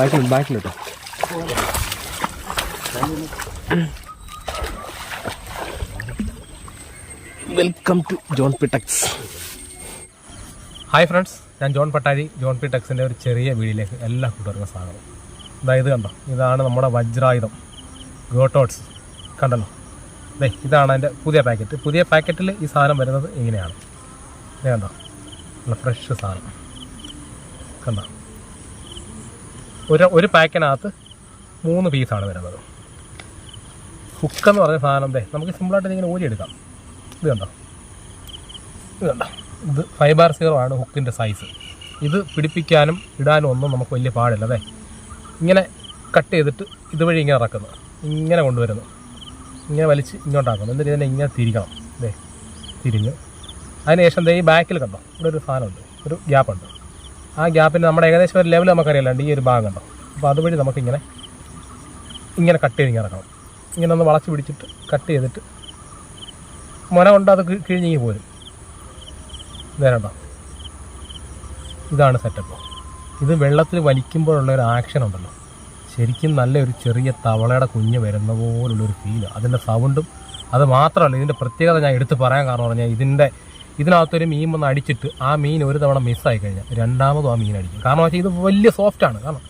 ബാക്കിൽ ബാക്കിലോട്ടോ welcome to John പിട്ടക്സ് ഹായ് ഫ്രണ്ട്സ് ഞാൻ ജോൺ പട്ടാരി ജോൺ പി ടെക്സിന്റെ ഒരു ചെറിയ വീടിലേക്ക് എല്ലാ കൂട്ടുകാർക്കും സ്വാഗതം. അതായത് കണ്ടോ? ഇതാണ് നമ്മുടെ വജ്രായുധം ഗോട്ടോട്സ്. കണ്ടല്ലോ? അതെ ഇതാണ് അതിന്റെ പുതിയ പാക്കറ്റ് പുതിയ പാക്കറ്റിൽ ഈ സാധനം വരുന്നത് ഇങ്ങനെയാണ്. ഇത് കണ്ടോ? നല്ല ഫ്രഷ് സാധനം. കണ്ടോ? ഒരു ഒരു പാക്കിനകത്ത് മൂന്ന് പീസാണ് വരുന്നത്. ഹുക്ക് എന്ന് പറഞ്ഞ സാധനം ദേ നമുക്ക് സിമ്പിളായിട്ട് ഇങ്ങനെ ഊരിയെടുക്കാം. ഇത് കണ്ടോ? ഇത് കണ്ടോ? ഇത് ഫൈവ് ബാർ സീറോ ആണ് ഹുക്കിന്റെ സൈസ്. ഇത് പിടിപ്പിക്കാനും ഇടാനും ഒന്നും നമുക്ക് വലിയ പാടില്ല അതെ ഇങ്ങനെ കട്ട് ചെയ്തിട്ട് ഇതുവഴി ഇങ്ങനെ ഇറക്കുന്നു. ഇങ്ങനെ കൊണ്ടുവരുന്നു. ഇങ്ങനെ വലിച്ച് ഇങ്ങോട്ടാക്കുന്നു. എന്നിട്ട് ഇതിനെ ഇങ്ങനെ തിരിക്കണം. ദേ തിരിഞ്ഞ്. അതിനുശേഷം ദേ ഈ ബാക്കിൽ കണ്ടോ? ഇവിടെ ഒരു സാധനമുണ്ട്. ഒരു ഗ്യാപ്പുണ്ട്. ആ ഗ്യാപ്പിൽ നമ്മുടെ ഏകദേശം ഒരു ലെവൽ നമുക്കറിയില്ലാണ്ട് ഈ ഒരു ഭാഗം ഉണ്ടോ അപ്പോൾ അതുവഴി നമുക്കിങ്ങനെ ഇങ്ങനെ കട്ട് ചെയ്ത് ഇറക്കണം. ഇങ്ങനെ ഒന്ന് വളച്ച് പിടിച്ചിട്ട് കട്ട് ചെയ്തിട്ട് മുന കൊണ്ട് അത് കി- കിഴിഞ്ഞിങ്ങി പോരും. ഇതേണ്ടോ ഇതാണ് സെറ്റപ്പ് ഇത് വെള്ളത്തിൽ വലിക്കുമ്പോഴുള്ള ഒരു ആക്ഷൻ ഉണ്ടല്ലോ. ശരിക്കും നല്ലൊരു ചെറിയ തവളയുടെ കുഞ്ഞ് വരുന്ന പോലുള്ളൊരു ഫീൽ അതിന്റെ സൗണ്ടും അത് മാത്രമല്ല ഇതിന്റെ പ്രത്യേകത ഞാൻ എടുത്ത് പറയാൻ കാരണം പറഞ്ഞാൽ ഇതിന്റെ ഇതിനകത്തൊരു മീൻ വന്ന് അടിച്ചിട്ട് ആ മീൻ ഒരു തവണ മിസ്സായി കഴിഞ്ഞാൽ രണ്ടാമതും ആ മീൻ അടിക്കും. കാരണം വെച്ചാൽ ഇത് വലിയ സോഫ്റ്റാണ് കാരണം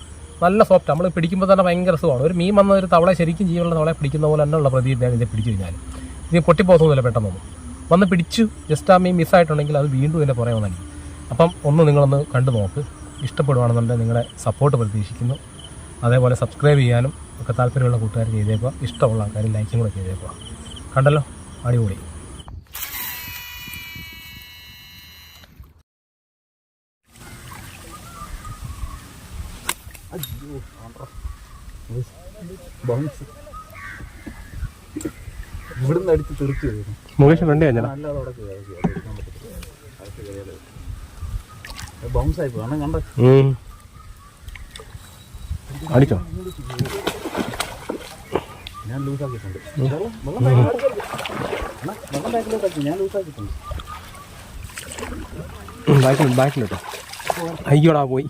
നല്ല സോഫ്റ്റ് നമ്മൾ പിടിക്കുമ്പോൾ തന്നെ ഭയങ്കര സുഖമാണ്. ഒരു മീൻ വന്ന ഒരു തവളെ ശരിക്കും ജീവനുള്ള തവളെ പിടിക്കുന്ന പോലെ തന്നെയുള്ള പ്രതീതിയാണ് ഇത് പിടിച്ചു കഴിഞ്ഞാൽ ഇത് പൊട്ടിപ്പോകുന്നില്ല പെട്ടെന്നൊന്നും വന്ന് പിടിച്ചു ജസ്റ്റ് ആ മീൻ മിസ്സായിട്ടുണ്ടെങ്കിൽ അത് വീണ്ടും ഇതിന്റെ പുറകെ വന്നിരിക്കും അപ്പം ഒന്ന് നിങ്ങളൊന്ന് കണ്ടു നോക്ക്. ഇഷ്ടപ്പെടുവാണെന്നുണ്ടെങ്കിൽ നിങ്ങളെ സപ്പോർട്ട് പ്രതീക്ഷിക്കുന്നു. അതേപോലെ സബ്സ്ക്രൈബ് ചെയ്യാനും ഒക്കെ താല്പര്യമുള്ള കൂട്ടുകാർ ചെയ്തേക്കുക. ഇഷ്ടമുള്ള ആൾക്കാർ ലൈക്കും കൂടെ ചെയ്തേക്കുക. കണ്ടല്ലോ? അടിപൊളി. ഇവിടുന്ന് അടിച്ച് തെറിച്ച് മുകേഷ് ഫ്രണ്ട് അല്ലാതെ അവിടെ ബൗൺസ് ആയി പോയി. കണ്ട? അടിച്ചോ? ഞാൻ വെള്ളം വെള്ളം ഞാൻ ബാക്കിലോട്ടോ അയ്യോടാ പോയി.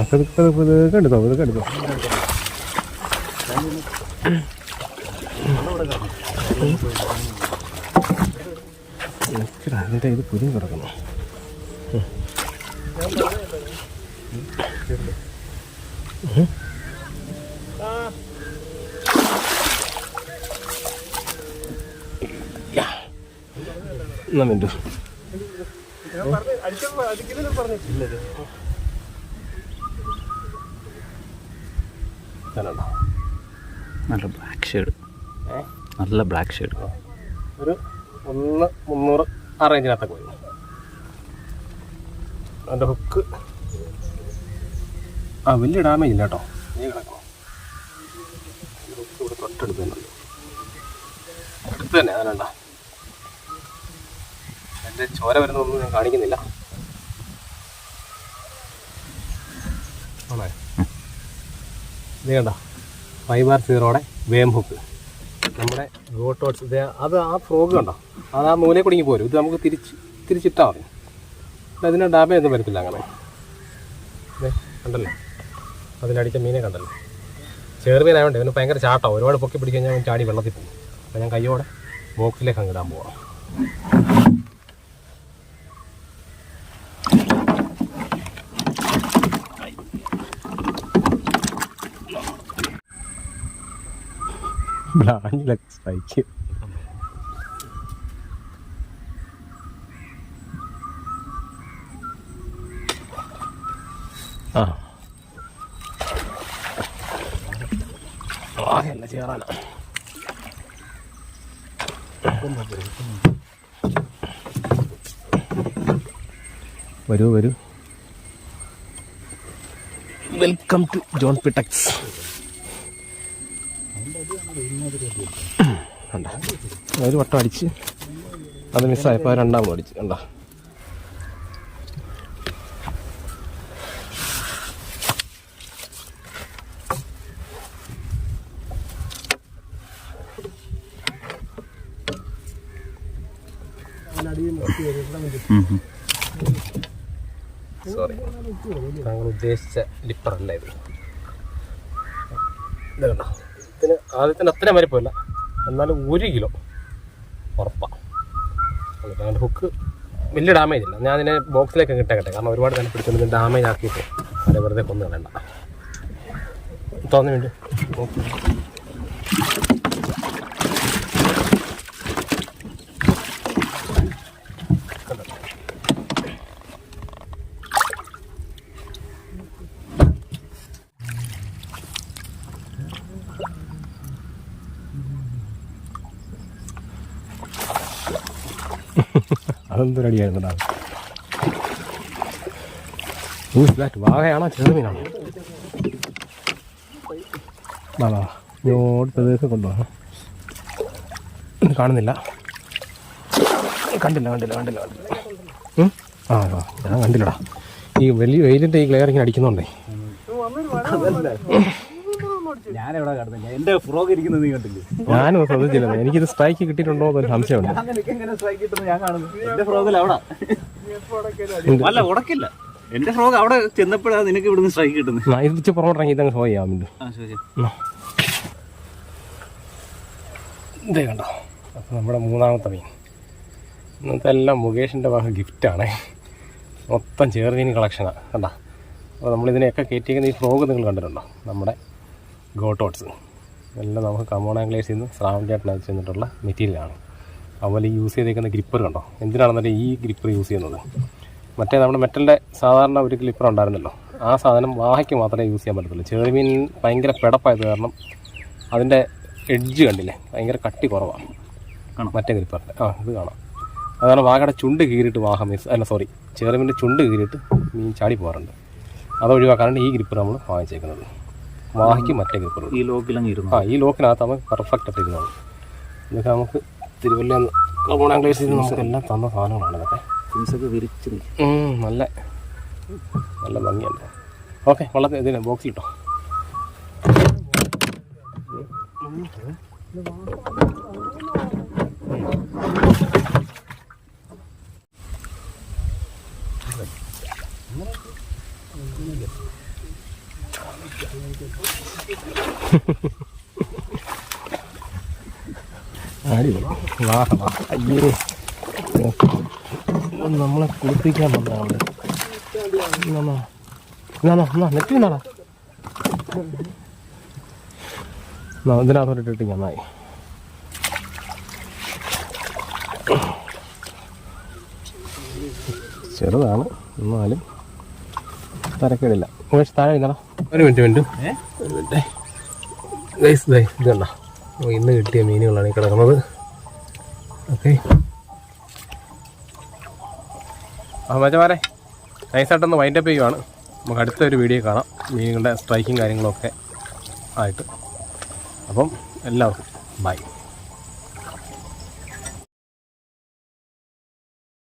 പതുക്കെ പതുക്കെ എടുത്തോ പതുക്കെ എടുത്തോ അതിന്റെ ഇത് പുരിഞ്ഞ് കിടക്കുന്നു എന്നാ മിണ്ടു. ഞാനുണ്ടോ? നല്ല ബ്ലാക്ക് ഷെയ്ഡ് നല്ല ബ്ലാക്ക് ഷെയ്ഡ് ഒരു ഒന്ന് മുന്നൂറ് ആ റേഞ്ചിനകത്തൊക്കെ വരും. അതിന്റെ ഹുക്ക് ആ വലിയ ഡാമേജ് ഇല്ല കേട്ടോ. നീ കിടക്കണം തൊട്ടടുത്ത് തന്നെ ഉണ്ട് അടുത്ത് തന്നെ അതിനണ്ട എന്റെ ചോര വരുന്നതൊന്നും ഞാൻ കാണിക്കുന്നില്ല. ആണേ? ഇത് കണ്ട? ഫൈവ് സീറോടെ വേം ഹുക്ക് നമ്മുടെ ഗോട്ടോട്സ് ഇത് അത് ആ ഫ്രോഗ് കണ്ടോ? അത് ആ നൂലെ കുടുങ്ങി പോരും. ഇത് നമുക്ക് തിരിച്ച് തിരിച്ചിട്ടാൽ മതി. അതിന് ഡാമേജ് ഒന്നും വരത്തില്ല അങ്ങനെ. കണ്ടല്ലോ? അതിലടിച്ച മീനെ കണ്ടല്ലോ? ചെറുമീനായതുകൊണ്ട് ഇവന് ഭയങ്കര ചാട്ടം. ഒരുപാട് പൊക്കി പിടിക്കാൻ ഞാൻ ചാടി വെള്ളത്തിൽ പോകും. അപ്പോൾ ഞാൻ കയ്യോടെ ബോക്സിലേക്ക് അങ്ങ് ഇടാൻ പോവാം. ബ്ലാഞ്ചിലൊക്കെ സ്ട്രൈക്ക് ആ. ആകെയല്ല ചേറാന വരൂ വരൂ. വെൽക്കം ടു ജോൺ പിട്ടക്സ് ഒരു വട്ടം അടിച്ച് അത് മിസ്സായപ്പോൾ രണ്ടാമത് അടിച്ച് കണ്ട? സോറി താങ്കൾ ഉദ്ദേശിച്ച ലിപ്പർ അല്ല ഇത്. ഇതിന് ആദ്യത്തിന് അത്രയും വലിപ്പമില്ല എന്നാലും ഒരു കിലോ. ഉറപ്പാണ് ഞങ്ങളുടെ ഹുക്ക് വലിയ ഡാമേജ് ഇല്ല. ഞാൻ അതിനെ ബോക്സിലേക്ക് ഇട്ടേക്കട്ടെ. കാരണം ഒരുപാട് തന്നെ പിടിച്ചത് ഡാമേജ് ആക്കിയിട്ട് അവരെ വെറുതെ കൊന്നു കളയണ്ട തോന്നി വേണ്ടി അതെന്തൊരടിയായിരുന്നു വാകയാണോ ചെറുമീനാണോ വാ ഇങ്ങോട്ട് പ്രദേശം കൊണ്ടുപോകാം കാണുന്നില്ല. കണ്ടില്ല കണ്ടില്ല കണ്ടില്ല കണ്ടില്ല. ആ ഞാൻ കണ്ടില്ലടാ. ഈ വലിയ വെയിലിന്റെ ഈ ക്ലിയർ ഇങ്ങനെ അടിക്കുന്നുണ്ടേ. ഞാൻ എവിടെ കടന്നില്ല എന്റെ ഫ്രോഗ് ഇരിക്കുന്നത് നീ കണ്ടില്ലേ? ഞാനും ശ്രദ്ധിച്ചില്ല എനിക്കിത് സ്ട്രൈക്ക് കിട്ടിയിട്ടുണ്ടോ എന്നൊരു സംശയമുണ്ട്. ഞാൻ എങ്ങനെ സ്ട്രൈക്ക് കിട്ടുന്നത് ഞാൻ കാണുന്നു എന്റെ ഫ്രോഗിൽ അവിടെ അല്ല ഉടക്കില്ല. എന്റെ ഫ്രോഗ് അവിടെ ചെന്നപ്പോഴാണ് നിനക്ക് ഇവിടുന്ന് സ്ട്രൈക്ക് കിട്ടുന്നത്. ഇത് വെച്ച് പുറമോട്ടിറങ്ങി ഇതങ്ങ് ഷോ ചെയ്യാം മിണ്ടു. ആ ശരി. ശരി ഇതേ കണ്ടോ. അപ്പോൾ നമ്മുടെ മൂന്നാമത്തെ മീൻ. ഇന്നത്തെ എല്ലാം മുകേഷിന്റെ വക ഗിഫ്റ്റാണ് മൊത്തം ചേർമീൻ കളക്ഷനാണ് കണ്ട? അപ്പോൾ നമ്മളിതിനെയൊക്കെ കയറ്റിയിരിക്കുന്ന ഈ ഫ്രോഗ് നിങ്ങൾ കണ്ടിട്ടുണ്ടോ? നമ്മുടെ ഗോട്ടോട്സ് എല്ലാം നമുക്ക് കമോണാംഗ്ലേഴ്സിൽ നിന്ന് സ്രാവൻ ചേട്ടൻ അയച്ചു തന്നിട്ടുള്ള മെറ്റീരിയലാണ്. അതുപോലെ യൂസ് ചെയ്തേക്കുന്ന ഗ്രിപ്പർ കണ്ടോ? എന്തിനാണെന്നല്ലേ ഈ ഗ്രിപ്പർ യൂസ് ചെയ്യുന്നത്? മറ്റേ നമ്മുടെ മെറ്റലിന്റെ സാധാരണ ഒരു ഗ്രിപ്പർ ഉണ്ടായിരുന്നല്ലോ. ആ സാധനം വാഹയ്ക്ക് മാത്രമേ യൂസ് ചെയ്യാൻ പറ്റത്തുള്ളൂ. ചെറുമീൻ ഭയങ്കര പിടപ്പായത് കാരണം അതിന്റെ എഡ്ജ് കണ്ടില്ലേ? ഭയങ്കര കട്ടി കുറവാണ്. മറ്റേ ഗ്രിപ്പറിന്റെ ആ ഇത് കാണാം. അതാണ് വാഹയുടെ ചുണ്ട് കീറിയിട്ട് വാഹ മിസ് അല്ല സോറി ചെറുമീന്റെ ചുണ്ട് കീറിയിട്ട് മീൻ ചാടി പോകാറുണ്ട്. അത് ഒഴിവാക്കാനാണ് ഈ ഗ്രിപ്പർ നമ്മൾ വാങ്ങിച്ചേക്കുന്നത്. വാഹയ്ക്ക് മറ്റേ ഗ്രിപ്പർ ഈ ലോക്കിലങ്ങ് ഇരുന്നു? ആ ഈ ലോക്കിനകത്ത് നമുക്ക് പെർഫെക്റ്റ് ആയിട്ട് ഇരുന്നത് ഇതൊക്കെ നമുക്ക് തിരുവല്ല കമോണാംഗ്ലേഴ്സിൽ നിന്ന് നമുക്ക് എല്ലാം തന്ന സാധനങ്ങളാണ് ഇതൊക്കെ. ഫിൻസൊക്കെ വിരിച്ച് നല്ല നല്ല ഭംഗിയുണ്ട്. ഓക്കെ വള്ളത്തിൽ ഇതിന് ബോക്സിലിട്ടോ അടിപൊളി വാഹ വാഹ അയ്യേ. നമ്മളെ കുളിപ്പിക്കാൻ വന്നതാണ് നെറ്റ് നിന്നാടാ ഇതിനകത്തോട്ട് ഇട്ടിട്ട് നന്നായി ചെറുതാണ്. എന്നാലും തരക്കേടില്ല. ഉമേഷ് താഴെ ഇന്നടാ ഒരു മിനിറ്റ് മിനിറ്റ്? ഒരു മിനിറ്റ്. ഗൈസ് ദേ ഇത് കണ്ട? ഇന്ന് കിട്ടിയ മീനുകളാണ് ഈ കിടക്കുന്നത്. ഓക്കെ. ആ മച്ചമാരെ നൈസായിട്ടൊന്ന് വൈൻഡപ്പ് ചെയ്യുവാണ്. നമുക്ക് അടുത്ത ഒരു വീഡിയോ കാണാം. മീനുകളുടെ സ്ട്രൈക്കും കാര്യങ്ങളൊക്കെ ആയിട്ട്. അപ്പം എല്ലാവർക്കും ബൈ